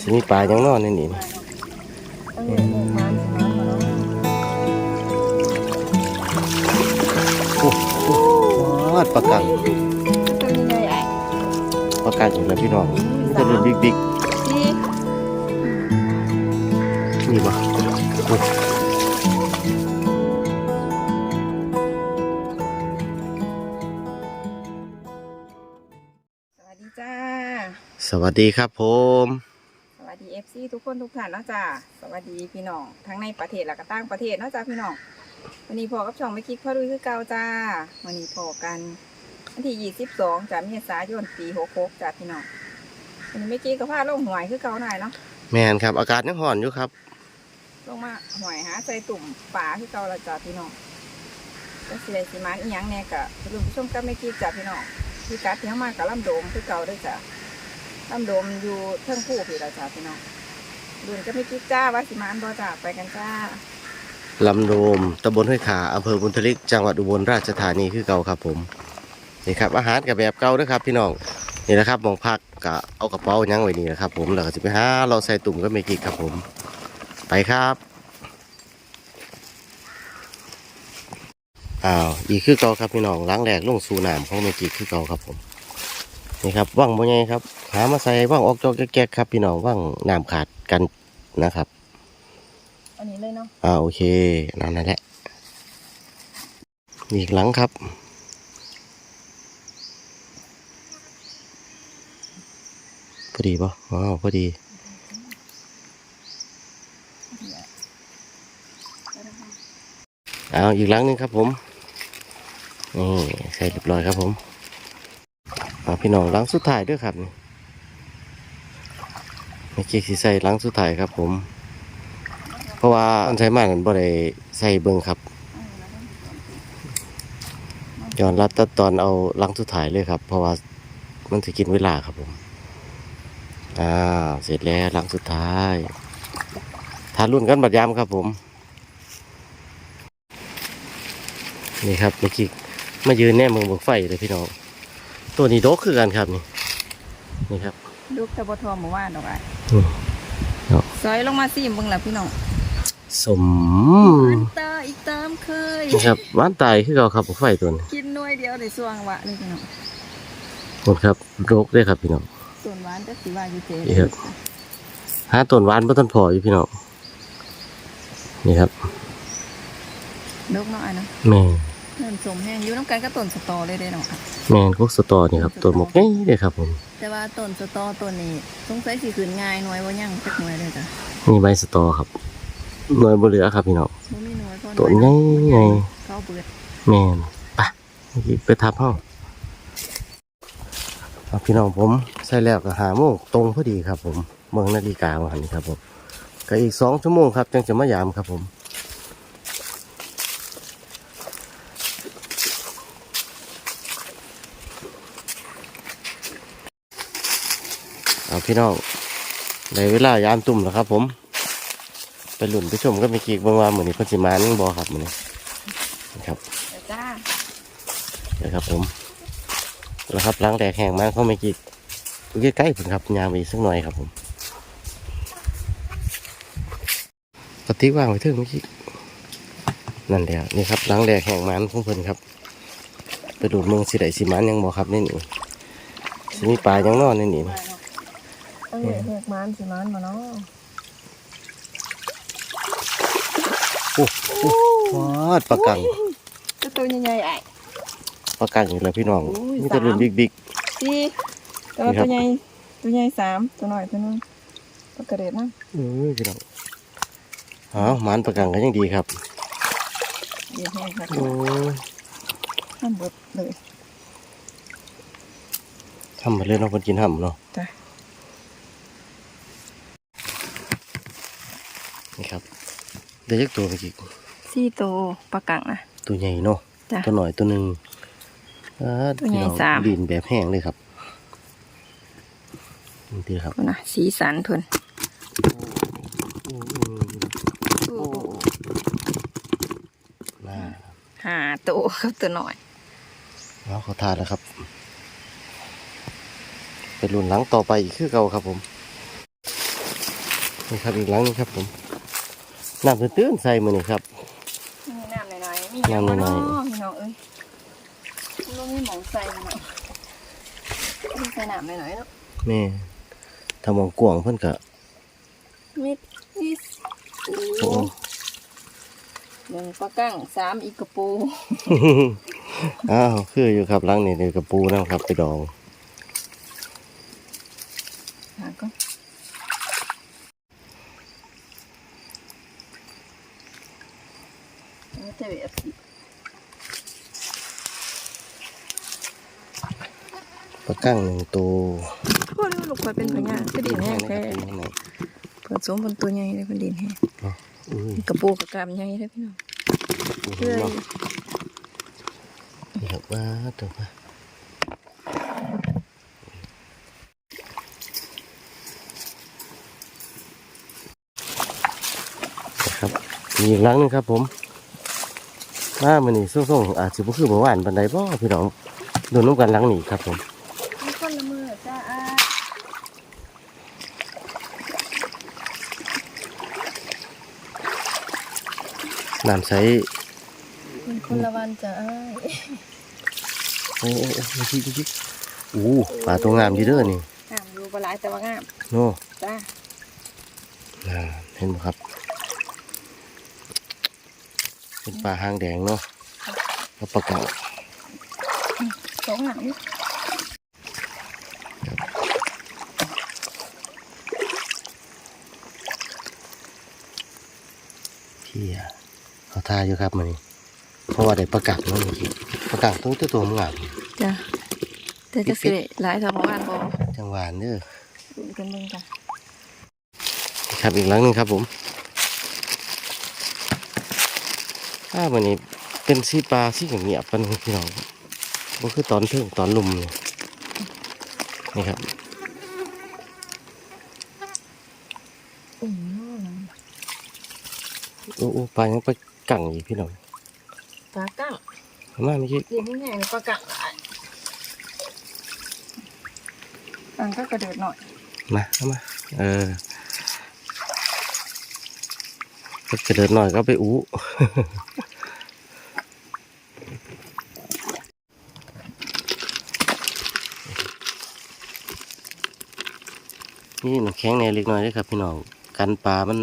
สิมีปลายังนอนในนี่ตั้งแต่หกมันสิมันมาแล้วโอ้โหวาดปลากังตัวนี้ใหญ่ไอ้ปลากังอีกแล้วพี่น้องมันจะเป็นบิ๊กบิ๊กสี่ๆนี่ปะโอ้สวัสดีจ้าสวัสดีครับผม สวัสดีเอฟซีทุกคนทุกท่านเนาะจ้าสวัสดีพี่น้องทั้งในประเทศและก็ต่างประเทศเนาะจ้าพี่น้องวันนี้พอกับช่องไม่คิดพ่อรุยคือเก่าจ้าวันนี้พอกันวันที่ยี่สิบสองจ้าเมษายนปีหกหกจ้าพี่น้องวันนี้ไม่กี้ก็พาลงหวยคือเก่าหน่อยเนาะแมนครับ อากาศยังห่อนอยู่ครับ ลงมาหวยหาใส่ตุ่มป่าคือเก่าละจ้าพี่น้องก็สิได้สิมานอีหยังแน่กะรุ่นผู้ชมกับไม่กี้จ้าพี่น้องพี่กัดที่เข้ามากับลำโดมคือเก่าด้วยจ้า ลำดมอยู่เทิงผู้พี่ละจ้าพี่น้องรุ่นก็ไม่กี้จ้าว่าสิมานบ่จ้าไปกันจ้าลำโดมตำบลห้วยขาอำเภอบุญทลิก จังหวัดอุบลราชธานีคือเก่าครับผมนี่ครับอาหารกับแบบเก่าด้วยครับพี่น้องนี่แหละครับมองพักกะเอากระเป๋ายั้งไว้นี่นะครับ ผมแล้วก็จะไปหาเราใส่ตุ่มก็ไม่กินครับผม ไปครับอ้าวอีกคือเก่าครับพี่น้องล้างแหลกลงสู่น้ำของเมจิคือเก่าครับผม นี่ครับว่างบ่ไงครับ หามาใส่ว่างออกจอกแก๊กๆครับ พี่น้องว่างน้ำขาดกันนะครับ อันนี้เลยเนาะอ่าโอเคนั่นนั่นแหละอีกหลังครับพอดีป่ะอ๋อพอดีเอาอีกหลังหนึงครับผมนี่ใส่เรียบร้อยครับผม เอาพี่น้องหลังสุดท้ายด้วยครับเมื่อกี้สิใส่หลังสุดท้ายครับ ผม เพราะว่าอันใช้มานั้นบ่ได้ใส่เบิ่งครับย้อนรัดตัดตอนเอาหลังสุดท้ายเลยครับ เพราะว่ามันจะกินเวลาครับผมอ่าเสร็จแล้วหลังสุดท้ายทานรุ่นกันบัดยามครับผมนี่ครับเมื่อกี้มายืนแน่เมืองบกไฟเลยพี่น้อง ตัวนี้โดกคือกันครับนี่นี่ครับลูกตะบทอหมู่ว่านดอกไอ้อืมเนาะซอยลงมาสิเบิ่งแล้วพี่น้องสมอันตาอีกตามเคยนี่ครับบ้านตายคือเราครับบกไฟตัวนี้กินหน่วยเดียวได้สว่างวะเลยพี่น้องหมดครับโรคด้วยครับพี่น้องส่วนหวานจะสิว่าอยู่เจ๊นี่ครับหาต้นหวานบ่ต้นพออยู่พี่น้องนี่ครับลูกเนาะไอ้เนาะแม่ เงินสมแห้งอยู่น้ำกันก็ต้นสตอเลยเด้เนาะแม่นพวกสตอนี่ครับต้นหมกง่ายเลยครับผมแต่ว่าต้นสตอต้นนี้สงสัยสิขึ้นง่ายหน่วยบ่ยังจักหน่วยเลยจ้ะนี่ใบสตอครับหน่วยบ่เหลือครับพี่น้องบ่มีหน่วยเพราะต้นใหญ่ใหญ่เขาเบิดแม่นไปไปทับเฮาเอาพี่น้องผมใส่แล้วก็หาโมงตรงพอดีครับ ผมเมืองนาฬิกาว่าหันนี่ครับผมก็อีกสองชั่วโมงครับจังจะมายามครับผม เอา พี่น้องในเวลายามตุ่มแล้วครับ ผม ไปหลุนไปชมก็มีกีกบางว่าเหมือนนี้เพัชิมานี่บอครับเหมือนนี้นะครับเดี๋ยวจ้านะครับผมแล้วครับล้างแดดแห้งมากเข้าไม่กีกอยู่ใกล้ๆผมครับยามไปอีกสักหน่อยครับผมปฏิว่างไว้เถอะเมื่อกี้นั่นเดียวนี่ครับล้างแดดแห้งมันของเพิ่นครับ ไปดูดเมืองสิไดสิมันยังบอครับนี่นี่สิมีปลายังนอนนี่นี่ ตั้งแต่แหกมันสิมันมาเนาะโอ้โอ้วาดปลากังก็ตัวใหญ่ๆไอ้ปลากังอีกแล้วพี่น้องอุ้ยนี่จะรุ่นสามบิ๊กบิ๊กสี่ตัวนี่ครับตัวใหญ่ตัวใหญ่สามตัวหน่อยตัวหนึงตัวกระเด็ดนะเออพี่น้องอ้าวหมันปลากังก็ยังดีครับเดี๋ยวแห้งครับโอ้ยห้ามเบิดเลยทำมาเลยเนาะคนกินห่ำเนาะจ้ะ นี่ครับ ได้ยักตัวเมื่อกี้สี่ตัวปลากังนะตัวใหญ่เนาะจ้ะตัวหน่อยตัวหนึ่งอ่าตัวใหญ่พี่น้องสามดินแบบแห้งเลยครับนี่ดีครับดูนะสีสันเพิ่นโอ้โอ้น่าหาตัวครับตัวหน่อยเอาเขาทานแล้วครับเป็นรุ่นหลังต่อไปอีกคือเก่าครับผมนี่ครับอีกหลังหนึงครับผม น้ำตื้นๆใส่มือนี่ครับ มีน้ำหน่อยๆมีน้ำหน่อยๆเนาะพี่น้องเอ้ยลูกมีหมองใส่หน่อยมีใส่น้ำหน่อยๆเนาะแม่ทำมองกวางเพิ่นก็มิดนิสโอ้หนึ่งปลากั้งสามอีกกระปู อ้าวคืออยู่ครับหลังนี่เดี๋ยวกระปูนะครับไปดอง หาก็แล้วจะแบบสิ ปลากั้งหนึ่งตัวพวกนี้ลูกคอยเป็นพญาคือดินแห้งนะคแท้รับข้างในเปิดสมบนตัวใหญ่เลยเป็นดินแห้งอุ้ยกระปูกระกามใหญ่เลยพี่น้องเชื่ออยู่นี่ครับว่าตัวว่านะครับมีอีกหลังหนึงครับผมมามันนี่ส่งๆอาจจะบ่คือเมื่อวานบันไดบ่พี่น้องโดนน้ำกันหลังนี่ครับผมมีคนละมือจ้าอา น้ำใสเป็นคนละวันจ้าอาโอ้โอ้โอ้ดูสิดูสิอู้ปลาตัวงามดีเด้อนี่งามอยู่ปลายแต่ว่างามโน่จ้าอ่าเห็นไหมครับ เป็นปลาหางแดงเนาะแล้วปลาเก๋าสองหนัง ที่เขา ทาอยู่ครับมันนี่เพราะว่าได้ประกาศเนาะเมื่อกี้ประกาศต้องตัวตัวงามจ้าแต่จะสิหลายสองวันบ่จังหวานเด้อดูกันเบิ่งจ้ะครับอีกหลังหนึงครับผมถ้ามันนี้เป็นสีปลาสีเงียบๆกันพี่น้องก็คือตอนเทิงตอนลุมเลยนี่ครับอืมโอ้โอ้ปลายังไป กังอยู่พี่น้องปลากั้งเอามาเมื่อกี้เรียนที่ไหนปลากั้งหลายปังก็กระเดิดหน่อย มาเอามา เออก็จะเดินหน่อยก็ไปอู้นี่น้ำแข็งในเล็กน้อยเด้วยครับพี่น้อง กันปลามัน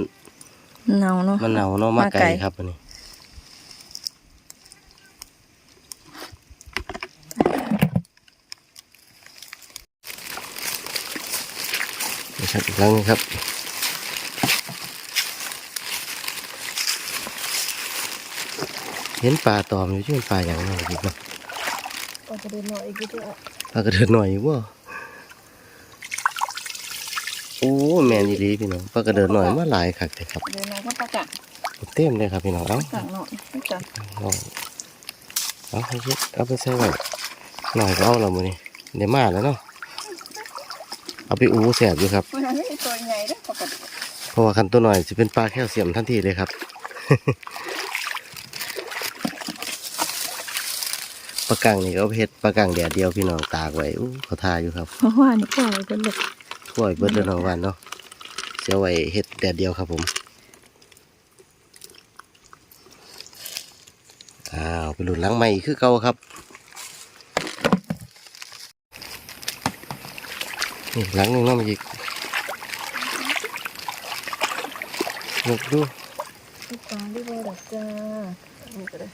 เนาเนาะมันเน่าเนาะมาไกไกลลครับอันนี้นี่ ครับอีกครั้งหนึงครับ เห็นปลาตอมอยู่ที่เป็นปลาอย่างไรดีบ้างก็จะเดินหน่อยอีกทีปลากระเดินหน่อยอยู่บ่โอ้แมนดีพี่น้องปลากระเดินหน่อยมาหลายคักเลยครับเดินหน่อยก็ปลากั้งเต็มเลยครับพี่น้องเอ้ากั้งหน่อยจ้ะเอาเอาไปเช็ดเอาไปใส่ไว้หน่อยก็เอาและมือนี่เดี๋ยวมาแล้วเนาะ เอาไปอูแสบอยู่ครับมันไม่มีตัวใหญ่เด้อปลากระเดิดเพราะว่าคันตัวหน่อยจะเป็นปลาแคลเซียมทันทีเลยครับ ปลากังนี่ก็เอาไปเฮ็ดปลากังแดดเดียวพี่น้องตากไว้อู้เขาทาอยู่ครับเพราะว่านี่ปล่อยเป็นแบบช่วยเบิดเดือนของวันเนาะเสียไว้เฮ็ดแดดเดียวครับผมอ้าวไปหลุดหลังใหม่อีกคือเก่าครับ หลังหนึงเนาะมันอีกนกดูปลาที่ว่าดอกจ้านี่ก็ได้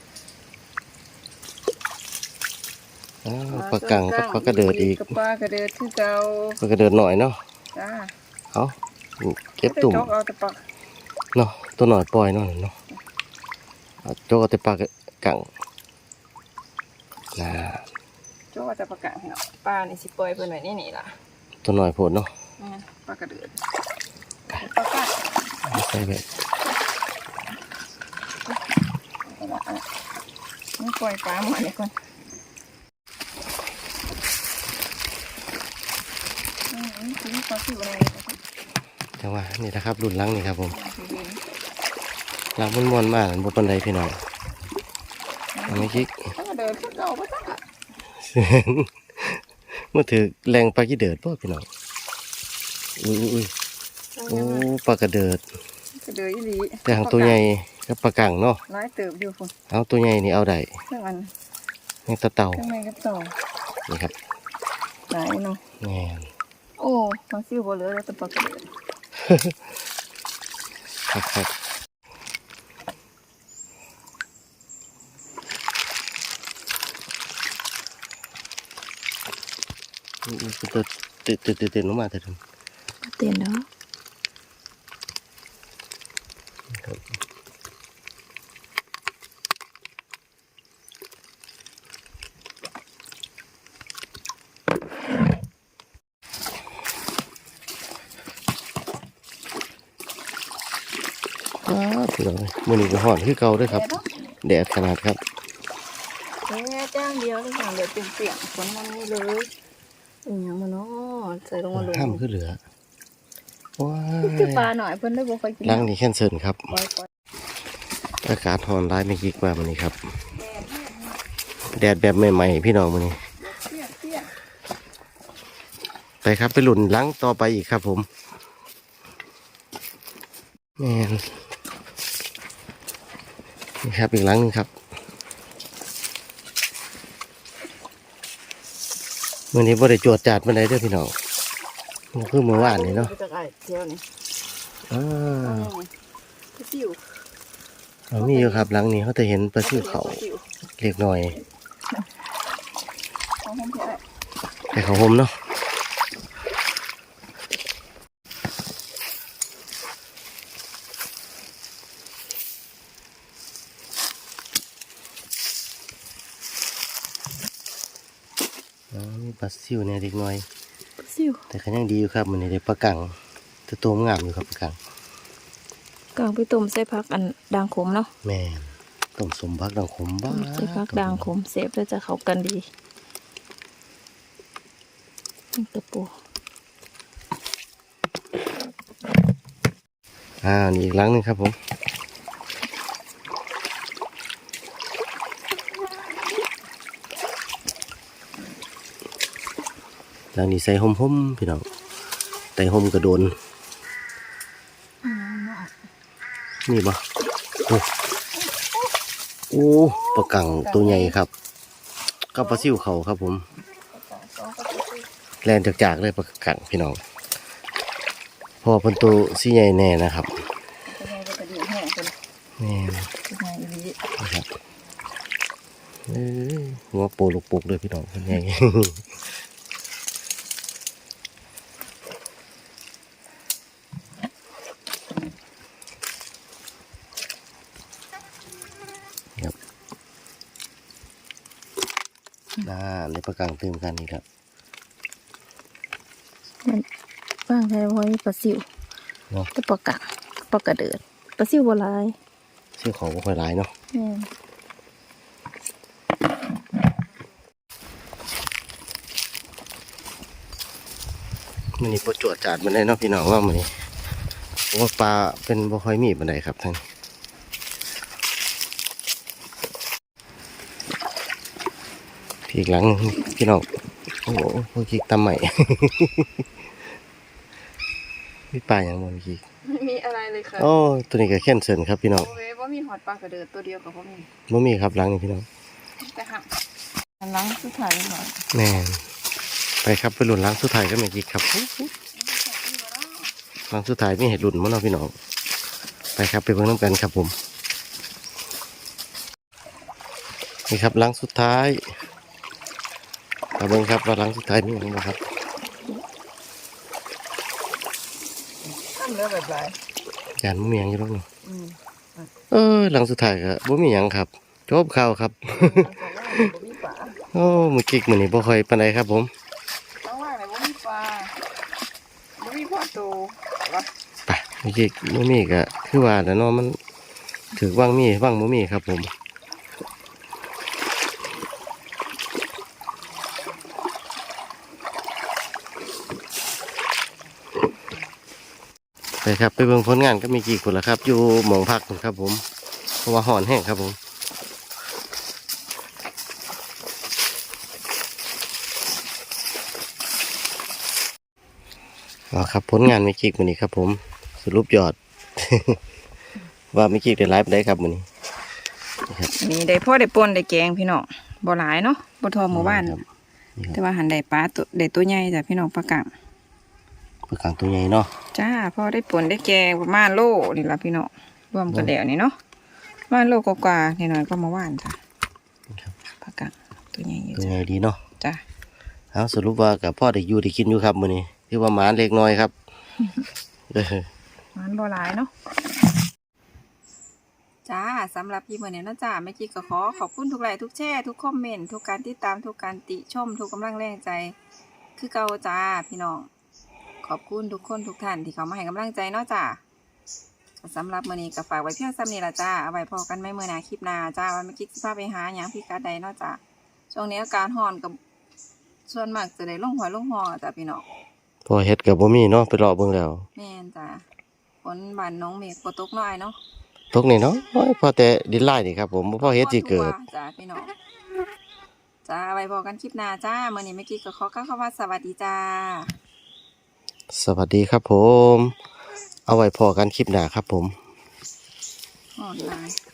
อ้าวปลากังกับปลากระเดิดอีกกับปลากระเดิดที่เก่าปลากระเดิดหน่อยเนาะจ้าเอาเก็บตุ่มจกเอาแต่ปลาเนาะตัวหน่อยปล่อยเนาะเนาะเอาโจกเอาแต่ปลากระกังน่าจกเอาแต่ปลากระเนาะปลานี่สิปล่อยเพิ่นไว้นี่นี่ล่ะ ตัวหน่อยโผดเนาะนี่ปลากระเดิดปลากระใส่แบบเอาละเอาละนี่ปล่อยปลาหมดเลยก่อนอืมถึงปลาสิวอะไรจังหวะนี่นะครับรุ่นหลังนี่ครับผมอย่างที่เห็นหลังมันมวนมากบนปันไดพี่น้องเอาไม่คิกปลากระเดิดคือเก่าปะจ้าเมื่อถือแรงปลากี่เดือดป่ะพี่น้องอุ้ยอุ้ยอุ้ยโอ้ปลากระเดิดกระเดือยอีหลีแต่หางตัวใหญ่กับปลากังเนาะน้อยเติบอยู่พุ่นเอาตัวใหญ่นี่เอาได้เครื่องอันแมงตะเต่าเครื่องในกับต่อนี่ครับหลายเนาะแม่นโอ้มาซิวบ่เหลือแล้วแต่ปลากระเดือยครับครับอืมๆตัวติดติดติดติดลงมาเถอะ เตียนเนาะ ครับพี่น้อ งมื้อนี้ก็ฮ้อนคือเก่าเด้วยครับแดดขนาดครับแค่จ้างเดียวเลยค่ะเหลือเปียกๆฝนมันนี่เลย เป็นหยังมาเนาะใส่ลงมาลงห้ามคือเหลือว้าคือปลายหน่อยเพิ่นได้บ่ค่อยกินล้างนี่แคนเซิลครับปล่อยปล่อยอากาศร้อนร้ายไม่กี่กว่ามันนี้ครับ แดดแบบใหม่ๆพี่น้องมันนี้เปียกเปียกไปครับไปหลุนล้างต่อไปอีกครับผมแม่นนี่ครับอีกหล้างหนึงครับ มื่อนี้บ่ได้จวดจาดมาได้เด้อพี่น้องมันคือเมื่อวานนี่เนาะจะไก่เที่ยวนี่อ่าคือสิวเอามีอยู่ครับหลังนี้เขาจะเห็นปลาซิวเขาเล็กน้อยของผมเที่ยวแต่เขาผมเนาะ ปลาซิวเนี่ยเล็กน้อยสิวแต่ก็ยังดีอยู่ครับมันนี้ได้ปลากังแต่ตัวมันงามอยู่ครับปลากังกางไปต้มใส่ผักอันด่างขมเนาะแม่นต้มสมพักดังขมบ้าต้มใส่ผักด่างขมเสพแล้วจะเข้ากันดีนี่ตะปูอ่านี่อีกหลังหนึงครับผม หลังนี้ใส่ห่มๆพี่น้องแต่ห่มกระโดนนี่บ่โอ้โอ้ปลากังตัวใหญ่ครับกับปลาซิวเขาครับผมแลนจากจากๆเลยปลากังพี่น้องพอเป็นตัวสีใหญ่แน่นะครับเป็นไงก็กระดิ่งแห้งเป็นแม่นเป็นไงอีหลีนะครับเอ้ยหัวโปลูกปกเลยพี่น้องเป็นไงครับน่าใน ประกังตื่มกันนี่ครับมันว่างแท้ไว้ปลาซิวเนาะแต่ปลากะปลากระเดิดปลาซิวโบราณเสื้อเขาก็ค่อยร้ายเนาะแม่นมันนี่ประจวดจาดมันได้เนาะพี่น้องว่ามันนี่เพราะว่าปลาเป็นบ่ค่อยมีบันไดครับท่าน อีกหลังหนึ่งพี่น้องโอ้โหพวกกิกตำใหม่มีปลาอย่างบ่พี่กิกไม่มีอะไรเลยค่ะโอ้ตัวนี้ก็แค่นเซินครับพี่น้องโอเคว่ามีหอดปลากระเดิดตัวเดียวกับพ่อมีบ่มีครับหลังนี้พี่น้องแต่หักอันหล้างสุดท้ายหน่อยแม่นไปครับไปหลุนล้างสุดท้ายก็แม่กิกครับล้างสุดท้ายมีเห็ดหลุนมั้งเนาะพี่น้องไปครับไปเบิ่งน้ำกันครับผมนี่ครับล้างสุดท้ายมา เบิ่งครับว่าล้างสุดท้ายมีอะไรบ้างครับทำเรื่องแบบไรยานบ่มีหยังอยู่หรอกเนาะอืมเออหลังสุดท้ายก็บ่มีหยังครับจบข่าวครับบ่มีปลาโอ้มือกิกมื้อนี้บ่ค่อยปานใดครับ ผมต้องว่าอะไรบ่มีปลาบ่มีพ่อโตวะไปมือกิกบ่มีก็คือว่าแหล้วเนาะมันถือว่างมีว่างบ่มีครับ ผม ไปครับไปเบิ่งผลงานก็มีกี่คนละครับ อยู่หมองพักพุ่นครับผม เพราะว่าห่อนแห้งครับผมคเอาครับผลงานไม่กิกมือนี้ครับผม สรุปยอด ว่าไม่กิกได้ไลฟ์ได้ครับมือนี้อันนี้ได้พ่อได้ปนได้แกงพี่น้องบ่หลายเนาะบ่ทอหมู่บ้านครับแต่ว่าหันได้ปลาตัวได้ตัวใหญ่จ้ะพี่น้องปลากางปลากลางตัวใหญ่เนาะ จ้าพ่อได้ปนได้แกงประมาณโลนี่ล่ะพี่น้องรวมกันแล้วนี่เนาะประมาณโลกว่าๆนิดหน่อยก็มาว่านจ้ะปลากางตัวใหญ่อยู่ตัวจ้ะใหญ่ดีเนาะจ้ะเอาสรุปว่ากับพ่อได้อยู่ได้กินอยู่ครับมือนี้ที่ว่าหมาเล็กน้อยครับเออมันบ่หลายเนาะจ้าสำหรับพี่เมื่อนี้นะจ้าแม่กิ๊กก็ขอขอบคุณทุกไลค์ทุกแชร์ทุกคอมเมนต์ทุกการติดตามทุกการติชมทุกกำลังแรงใจ คือเก่าจ้าพี่น้อง ขอบคุณทุกคนทุกท่านที่เขามาให้กำลังใจเนาะจ้าสำหรับมื้อนี้ก็ฝากไว้เพียงซ้ำนี้ละจ้าเอาไว้พอกันไม่มื้อหน้าคลิปหน้าจ้าว่าแม่กิ๊กสิพาไปหาหยังพี่กัดใดเนาะจ้าช่วงนี้อาการฮ้อนกับส่วนมากจะได้ลงหอยลงหอจ้าพี่น้องพอเฮ็ดกับบ่มีเนาะไปรอเบิ่งแล้วแม่นจ้าฝนบานน้องเมฆบ่ตกน้อยเนาะตกนี่เนาะโอ้ยพอแต่ดินไล่นี่ครับผมบ่พอเฮ็ดสิเกิดจ้าพี่น้องจ้าไว้พอกันคลิปหน้าจ้ามื้อนี้แม่กิ๊กก็ขอกล่าวคำว่าสวัสดีจ้า สวัสดีครับผม เอาไว้พอกันคลิปหน้าครับผม ออนไลน์